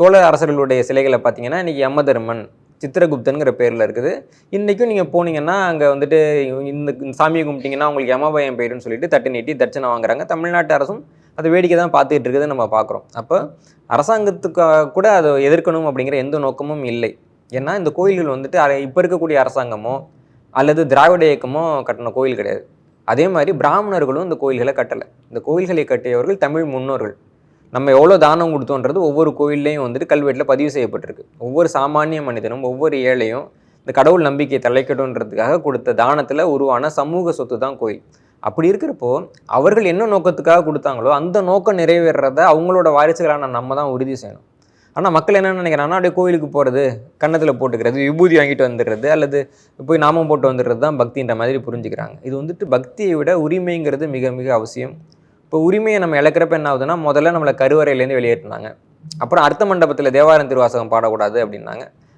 சோழ அரசர்களுடைய சிலைகளை பார்த்தீங்கன்னா இன்றைக்கி யமதர்மன் சித்திரகுப்தனுங்கிற பேரில் இருக்குது. இன்றைக்கும் நீங்கள் போனீங்கன்னா அங்கே வந்துட்டு இந்த சாமியை கும்பிட்டீங்கன்னா உங்களுக்கு யமபயம் போயிடும்னு சொல்லிட்டு தட்டு நீட்டி தட்சணை வாங்குறாங்க. தமிழ்நாட்டு அரசும் அதை வேடிக்கை தான் பார்த்துக்கிட்டு இருக்குது நம்ம பார்க்குறோம். அப்போ அரசாங்கத்துக்கு கூட அதை எதிர்க்கணும் அப்படிங்கிற எந்த நோக்கமும் இல்லை. ஏன்னா இந்த கோயில்கள் வந்துட்டு இப்போ இருக்கக்கூடிய அரசாங்கமோ அல்லது திராவிட இயக்கமோ கட்டின கோயில் கிடையாது. அதே மாதிரி பிராமணர்களும் இந்த கோயில்களை கட்டலை. இந்த கோயில்களை கட்டியவர்கள் தமிழ் முன்னோர்கள். நம்ம எவ்வளோ தானம் கொடுத்தோன்றது ஒவ்வொரு கோயில்லையும் வந்துட்டு கல்வெட்டில் பதிவு செய்யப்பட்டிருக்கு. ஒவ்வொரு சாமானிய மனிதனும் ஒவ்வொரு ஏழையும் இந்த கடவுள் நம்பிக்கையை தலைக்கட்டுன்றதுக்காக கொடுத்த தானத்தில் உருவான சமூக சொத்து தான் கோயில். அப்படி இருக்கிறப்போ அவர்கள் என்ன நோக்கத்துக்காக கொடுத்தாங்களோ அந்த நோக்கம் நிறைவேறத அவங்களோட வாரிசுகளான நம்ம தான் உறுதி செய்யணும். ஆனால் மக்கள் என்ன நினைக்கிறாங்கன்னா அப்படியே கோயிலுக்கு போகிறது கன்னத்தில் போட்டுக்கிறது விபூதி வாங்கிட்டு வந்துடுறது அல்லது போய் நாமம் போட்டு வந்துடுறது தான் பக்தின்ற மாதிரி புரிஞ்சுக்கிறாங்க. இது வந்துட்டு பக்தியை விட உரிமைங்கிறது மிக மிக அவசியம். இப்போ உரிமையை நம்ம இழக்கிறப்ப என்ன ஆகுதுன்னா முதல்ல நம்மளை கருவறையிலேருந்து வெளியேற்றினாங்க. அப்புறம் அர்த்த மண்டபத்தில் தேவாரம் திருவாசகம் பாடக்கூடாது அப்படின்னாங்க.